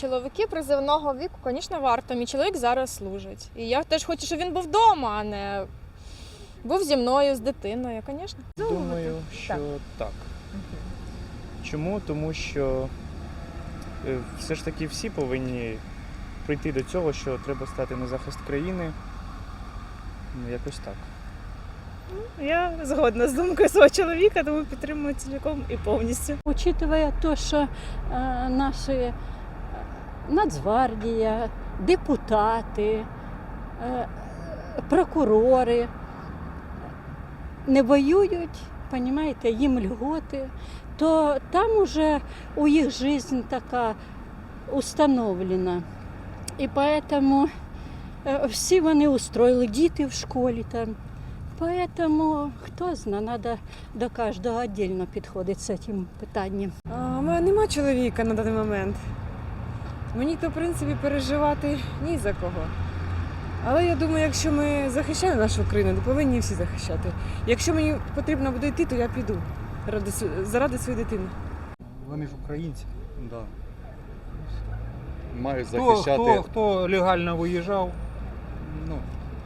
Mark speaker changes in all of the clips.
Speaker 1: чоловіки призивного віку, звісно, варто. Мій чоловік зараз служить. І я теж хочу, щоб він був вдома, а не був зі мною, з дитиною, звісно.
Speaker 2: Думаю, що так. Чому? Тому що е, все ж таки всі повинні прийти до цього, що треба стати на захист країни. Ну, якось так.
Speaker 3: Я згодна з думкою свого чоловіка, тому підтримую цілком і повністю.
Speaker 4: Учитывая то, що е, наші Нацгвардія, депутати, е, прокурори не воюють, понімаєте, їм льготи, то там уже у їх життя така установлена. І поэтому е, всі вони устроїли діти в школі там. Поэтому, хто знає, треба до кожного віддільно підходити з цим питанням.
Speaker 5: У мене нема чоловіка на даний момент. Мені то, в принципі, переживати ні за кого. Але я думаю, якщо ми захищаємо нашу Україну, то повинні всі захищати. Якщо мені потрібно буде йти, то я піду ради, заради своєї дитини.
Speaker 6: Вони ж українці.
Speaker 7: Да. Мають
Speaker 6: Хто,
Speaker 7: захищати
Speaker 6: хто, хто легально виїжджав, ну,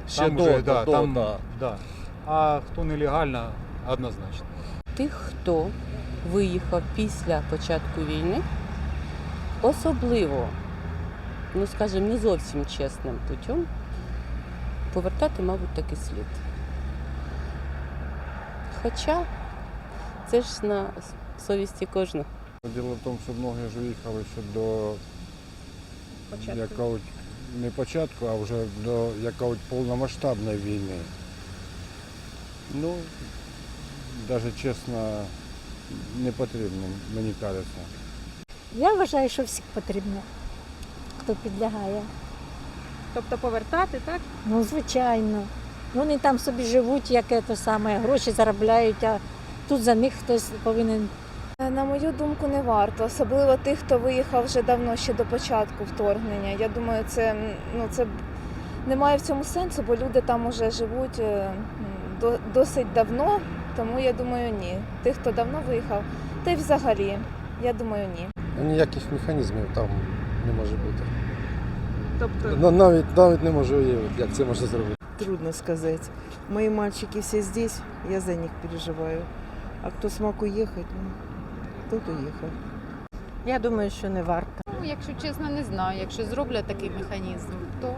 Speaker 7: ще
Speaker 6: там
Speaker 7: до,
Speaker 6: вже,
Speaker 7: до,
Speaker 6: да,
Speaker 7: до,
Speaker 6: там,
Speaker 7: да.
Speaker 6: да. а хто нелегально, однозначно.
Speaker 8: тих, хто виїхав після початку війни, особливо, ну скажімо, не зовсім чесним путем, повертати, мабуть, таки слід. Хоча це ж на совісті кожного.
Speaker 7: Діло в тому, що многі ж виїхали ще до якогось не початку, а вже до якогось повномасштабної війни. Ну, навіть чесно, не потрібно, мені кажеться.
Speaker 9: Я вважаю, що всіх потрібно, хто підлягає.
Speaker 3: Тобто повертати, так?
Speaker 9: Ну, звичайно. Вони там собі живуть, як це саме, гроші заробляють, а тут за них хтось повинен
Speaker 1: На мою думку, не варто, особливо тих, хто виїхав вже давно ще до початку вторгнення. Я думаю, це ну це немає в цьому сенсу, бо люди там уже живуть е, досить давно. Тому я думаю, ні. Тих, хто давно виїхав, та й взагалі, я думаю, ні.
Speaker 7: Ніяких механізмів там не може бути.
Speaker 3: Тобто
Speaker 7: Навіть, навіть не можу уявити, як це можна зробити.
Speaker 10: Трудно сказать. Мои мальчики все здесь, я за них переживаю. А кто смог уехать, ну, тот уехал.
Speaker 4: Я думаю, що не варто.
Speaker 11: Ну, якщо чесно, не знаю. Якщо зроблять такий механізм, то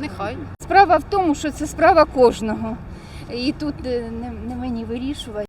Speaker 11: нехай.
Speaker 12: Справа в тому, що це справа кожного. І тут е, не, не мені вирішувати.